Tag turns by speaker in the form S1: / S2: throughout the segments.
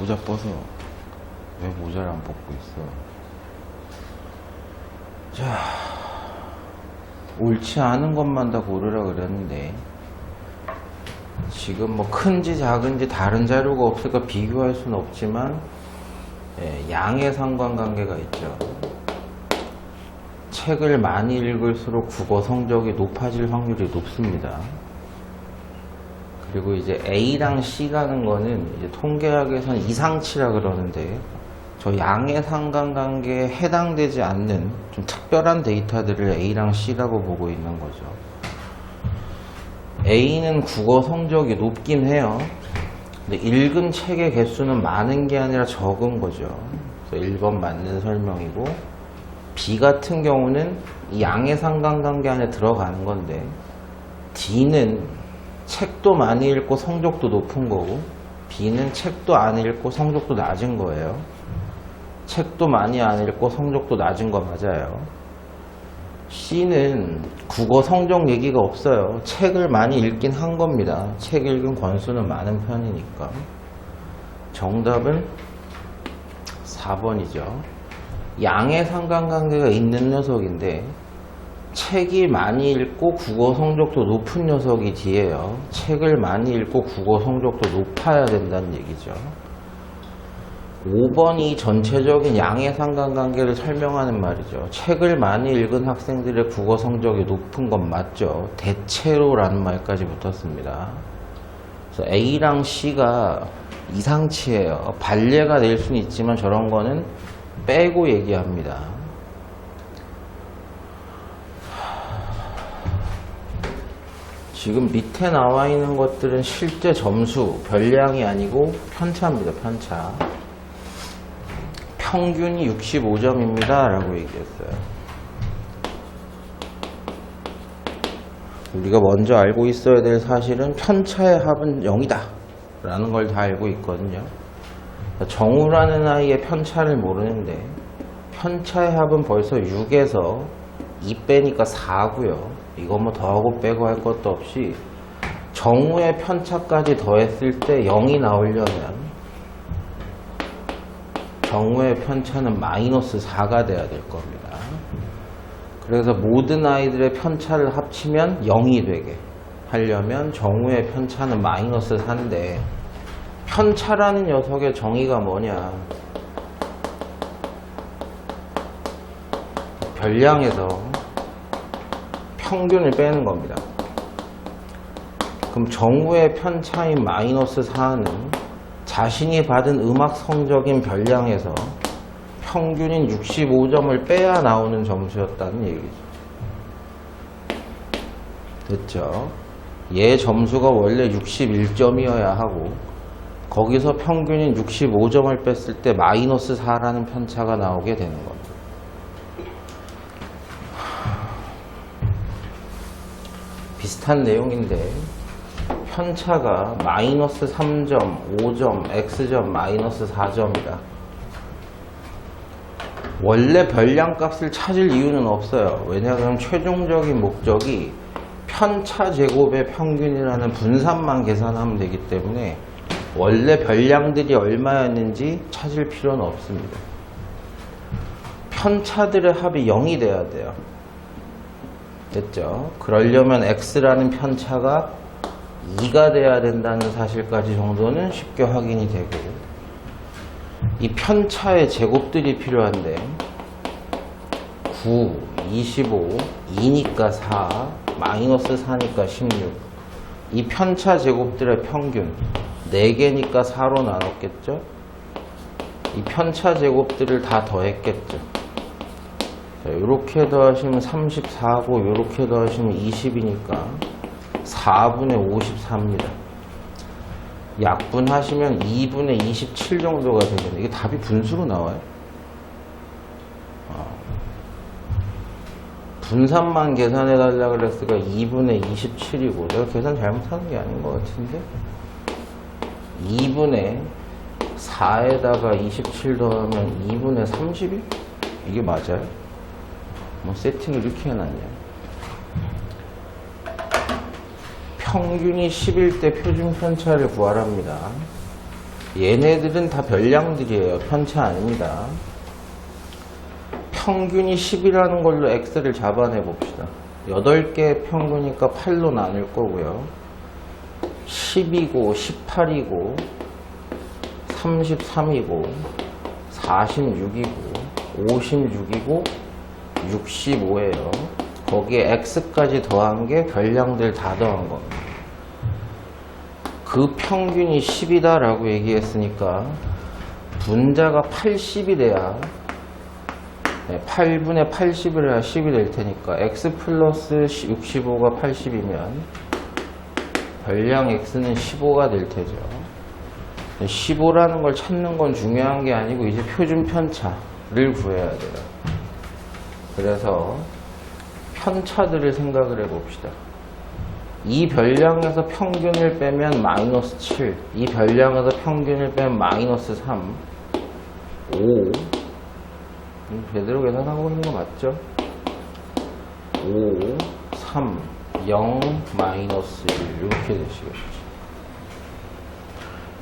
S1: 모자 벗어. 왜 모자를 안 벗고 있어? 자, 옳지 않은 것만 다 고르라 그랬는데, 지금 뭐 큰지 작은지 다른 자료가 없으니까 비교할 수는 없지만, 예, 양의 상관관계가 있죠. 책을 많이 읽을수록 국어 성적이 높아질 확률이 높습니다. 그리고 이제 A랑 C라는 거는 이제 통계학에서는 이상치라 그러는데 저 양의 상관관계에 해당되지 않는 좀 특별한 데이터들을 A랑 C라고 보고 있는 거죠. A는 국어 성적이 높긴 해요. 근데 읽은 책의 개수는 많은 게 아니라 적은 거죠. 그래서 1번 맞는 설명이고 B 같은 경우는 이 양의 상관관계 안에 들어가는 건데 D는 책도 많이 읽고 성적도 높은 거고 B는 책도 안 읽고 성적도 낮은 거예요. 책도 많이 안 읽고 성적도 낮은 거 맞아요. C는 국어 성적 얘기가 없어요. 책을 많이 읽긴 한 겁니다. 책 읽은 권수는 많은 편이니까. 정답은 4번이죠. 양의 상관관계가 있는 녀석인데 책이 많이 읽고 국어 성적도 높은 녀석이 뒤에요. 책을 많이 읽고 국어 성적도 높아야 된다는 얘기죠. 5번이 전체적인 양의 상관관계를 설명하는 말이죠. 책을 많이 읽은 학생들의 국어 성적이 높은 건 맞죠. 대체로라는 말까지 붙었습니다. 그래서 A랑 C가 이상치예요. 반례가 될 수는 있지만 저런 거는 빼고 얘기합니다. 지금 밑에 나와 있는 것들은 실제 점수, 별량이 아니고 편차입니다, 편차. 평균이 65점입니다. 라고 얘기했어요. 우리가 먼저 알고 있어야 될 사실은 편차의 합은 0이다. 라는 걸 다 알고 있거든요. 정우라는 아이의 편차를 모르는데 편차의 합은 벌써 6에서 2 빼니까 4고요. 이거 뭐 더하고 빼고 할 것도 없이 정우의 편차까지 더했을 때 0이 나오려면 정우의 편차는 마이너스 4가 돼야 될 겁니다. 그래서 모든 아이들의 편차를 합치면 0이 되게 하려면 정우의 편차는 마이너스 4인데 편차라는 녀석의 정의가 뭐냐 별량에서 평균을 빼는 겁니다. 그럼 정우의 편차인 마이너스 4는 자신이 받은 음악 성적인 별량에서 평균인 65점을 빼야 나오는 점수였다는 얘기죠. 됐죠? 얘 점수가 원래 61점이어야 하고 거기서 평균인 65점을 뺐을 때 마이너스 4라는 편차가 나오게 되는 겁니다. 비슷한 내용인데 편차가 마이너스 3점, 5점, x점, 마이너스 4점이다. 원래 별량값을 찾을 이유는 없어요. 왜냐하면 최종적인 목적이 편차 제곱의 평균이라는 분산만 계산하면 되기 때문에 원래 별량들이 얼마였는지 찾을 필요는 없습니다. 편차들의 합이 0이 돼야 돼요. 됐죠? 그러려면 x라는 편차가 2가 돼야 된다는 사실까지 정도는 쉽게 확인이 되고 이 편차의 제곱들이 필요한데 9, 25, 2니까 4, 마이너스 4니까 16. 이 편차 제곱들의 평균 4개니까 4로 나눴겠죠? 이 편차 제곱들을 다 더했겠죠? 이렇게 더하시면 34고 이렇게 더하시면 20이니까 4분의 54입니다. 약분하시면 2분의 27 정도가 되겠네요. 이게 답이 분수로 나와요. 어. 분산만 계산해 달라 그랬으니까 2분의 27이고 내가 계산 잘못하는 게 아닌 것 같은데 2분의 4에다가 27 더하면 2분의 31? 이게 맞아요? 뭐 세팅을 이렇게 해놨냐 평균이 10일 때 표준 편차를 구하랍니다 얘네들은 다 별량들이에요. 편차 아닙니다. 평균이 10이라는 걸로 x를 잡아내 봅시다. 8개 평균이니까 8로 나눌 거고요. 10이고 18이고 33이고 46이고 56이고 65예요. 거기에 x까지 더한 게 별량들 다 더한 겁니다. 그 평균이 10이다라고 얘기했으니까 분자가 80이 돼야 8분의 80을 해야 10이 될 테니까 x 플러스 65가 80이면 별량 x는 15가 될 테죠. 15라는 걸 찾는 건 중요한 게 아니고 이제 표준 편차를 구해야 돼요. 그래서 편차들을 생각을 해봅시다. 이 별량에서 평균을 빼면 마이너스 7, 이 별량에서 평균을 빼면 마이너스 3, 5, 음, 제대로 계산하고 있는 거 맞죠? 5, 3, 0, 마이너스 1 이렇게 되시겠죠.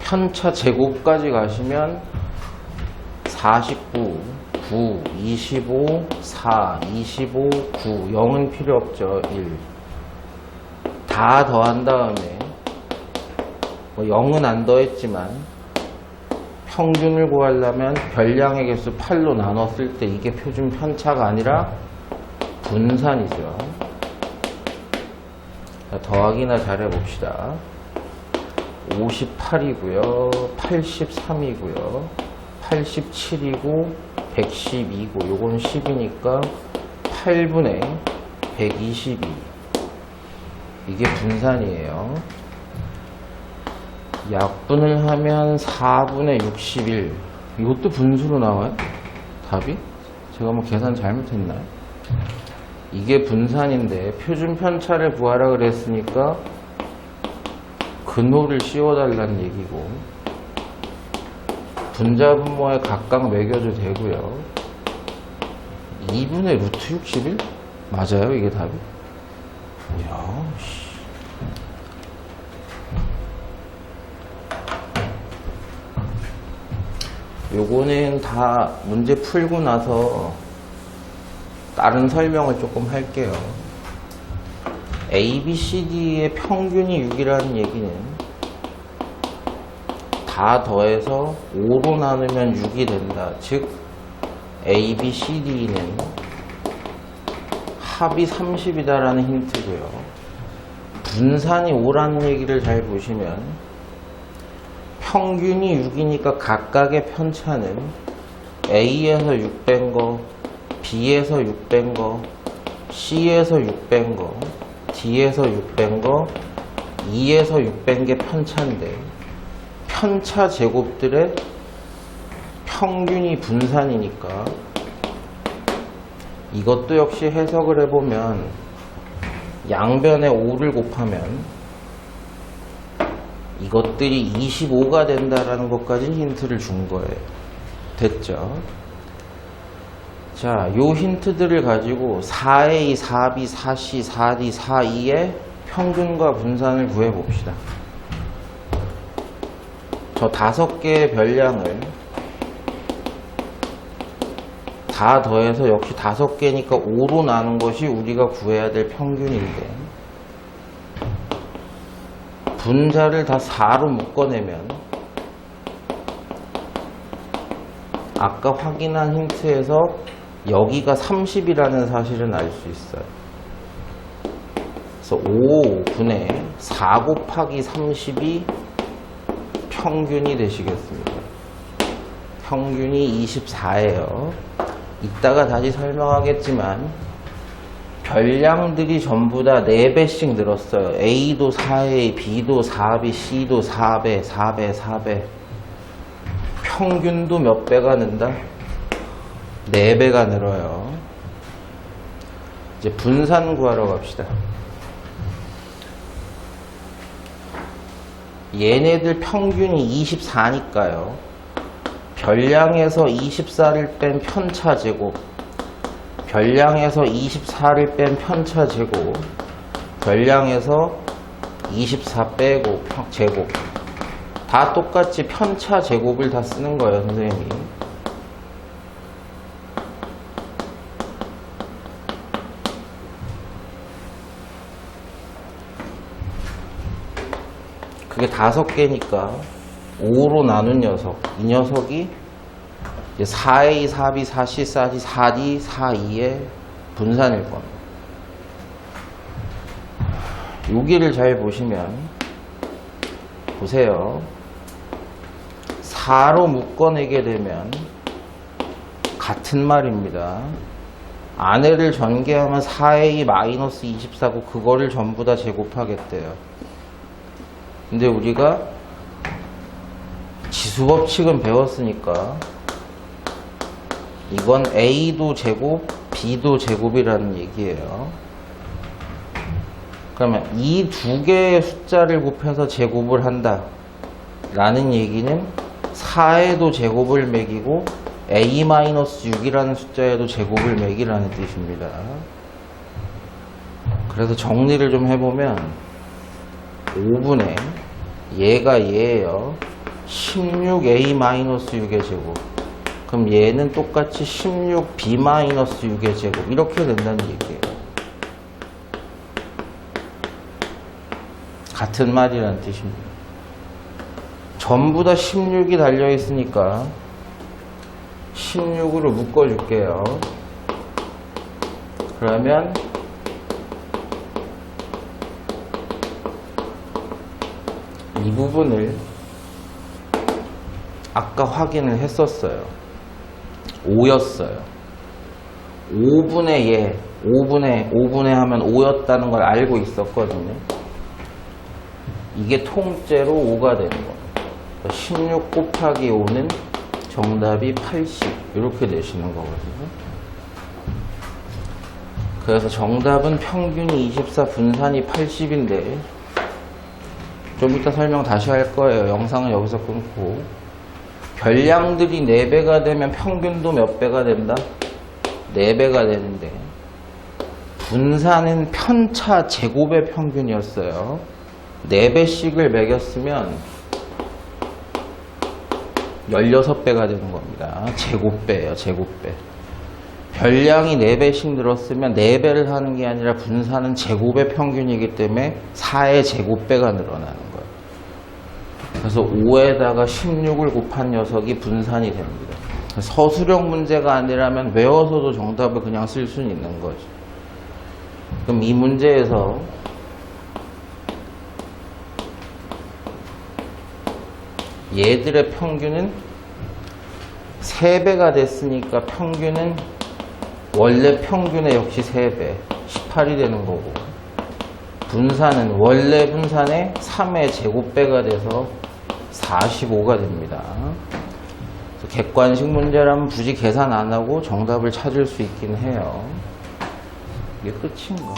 S1: 편차 제곱까지 가시면 49, 9, 25, 4, 25, 9, 0은 필요 없죠. 1. 다 더한 다음에 뭐 0은 안 더했지만 평균을 구하려면 별량의 개수 8로 나눴을 때 이게 표준 편차가 아니라 분산이죠. 자, 더하기나 잘해봅시다. 58이고요. 83이고요. 87이고 112고 요건 10이니까 8분의 122 이게 분산이에요. 약분을 하면 4분의 61 이것도 분수로 나와요? 답이? 제가 뭐 계산 잘못했나요? 이게 분산인데 표준 편차를 구하라 그랬으니까 근호를 씌워달라는 얘기고 분자분모에 각각 매겨도 되고요 2분의 루트 61? 맞아요 이게 답이? 이야 씨. 요거는 다 문제 풀고 나서 다른 설명을 조금 할게요. A, B, C, D의 평균이 6이라는 얘기는 다 더해서 5로 나누면 6이 된다. 즉, A, B, C, D는 합이 30이다라는 힌트고요. 분산이 5라는 얘기를 잘 보시면 평균이 6이니까 각각의 편차는 A에서 6 뺀 거, B에서 6 뺀 거, C에서 6 뺀 거, D에서 6 뺀 거, E에서 6 뺀 게 편차인데 편차 제곱들의 평균이 분산이니까 이것도 역시 해석을 해보면 양변에 5를 곱하면 이것들이 25가 된다라는 것까지 힌트를 준 거예요. 됐죠? 자, 요 힌트들을 가지고 4A, 4B, 4C, 4D, 4E의 평균과 분산을 구해 봅시다. 저 다섯 개의 별량을 다 더해서 역시 다섯 개니까 5로 나눈 것이 우리가 구해야 될 평균인데 분자를 다 4로 묶어내면 아까 확인한 힌트에서 여기가 30이라는 사실은 알 수 있어요. 그래서 5분의 4 곱하기 30이 평균이 되시겠습니다. 평균이 24예요. 이따가 다시 설명하겠지만 별량들이 전부 다 4배씩 늘었어요. A도 4A, B도 4B, C도 4배, 4배, 4배. 평균도 몇 배가 는다? 4배가 늘어요. 이제 분산 구하러 갑시다. 얘네들 평균이 24니까요. 별량에서 24를 뺀 편차 제곱 별량에서 24를 뺀 편차 제곱 별량에서 24 빼고 평- 제곱 다 똑같이 편차 제곱을 다 쓰는 거예요, 선생님 그게 다섯 개니까 5로 나눈 녀석. 이 녀석이 이제 4A, 4B, 4C, 4D, 4D, 4E의 분산일 겁니다. 여기를 잘 보시면 보세요. 4로 묶어내게 되면 같은 말입니다. 안에를 전개하면 4A-24고 그거를 전부 다 제곱하겠대요. 근데 우리가 지수법칙은 배웠으니까 이건 A도 제곱, B도 제곱이라는 얘기예요. 그러면 이 두 개의 숫자를 곱해서 제곱을 한다. 라는 얘기는 4에도 제곱을 매기고 A-6이라는 숫자에도 제곱을 매기라는 뜻입니다. 그래서 정리를 좀 해보면 5분의 얘가 얘예요. 16A-6의 제곱. 그럼 얘는 똑같이 16B-6의 제곱. 이렇게 된다는 얘기예요. 같은 말이라는 뜻입니다. 전부 다 16이 달려 있으니까 16으로 묶어 줄게요. 그러면 이 부분을 아까 확인을 했었어요. 5였어요. 5분의 얘, 5분의, 5분의 하면 5였다는 걸 알고 있었거든요. 이게 통째로 5가 되는 겁니다. 16 곱하기 5는 정답이 80 이렇게 되시는 거거든요. 그래서 정답은 평균이 24, 분산이 80인데 좀 이따 설명 다시 할 거예요. 영상은 여기서 끊고 별량들이 4배가 되면 평균도 몇 배가 된다? 4배가 되는데 분산은 편차 제곱의 평균이었어요. 4배씩을 매겼으면 16배가 되는 겁니다. 제곱배예요, 제곱배. 별량이 4배씩 늘었으면 4배를 하는 게 아니라 분산은 제곱의 평균이기 때문에 4의 제곱배가 늘어나는. 그래서 5에다가 16을 곱한 녀석이 분산이 됩니다. 서술형 문제가 아니라면 외워서도 정답을 그냥 쓸 수는 있는 거죠. 그럼 이 문제에서 얘들의 평균은 3배가 됐으니까 평균은 원래 평균의 역시 3배 18이 되는 거고 분산은 원래 분산의 3의 제곱배가 돼서 45가 됩니다. 객관식 문제라면 굳이 계산 안 하고 정답을 찾을 수 있긴 해요. 이게 끝인가?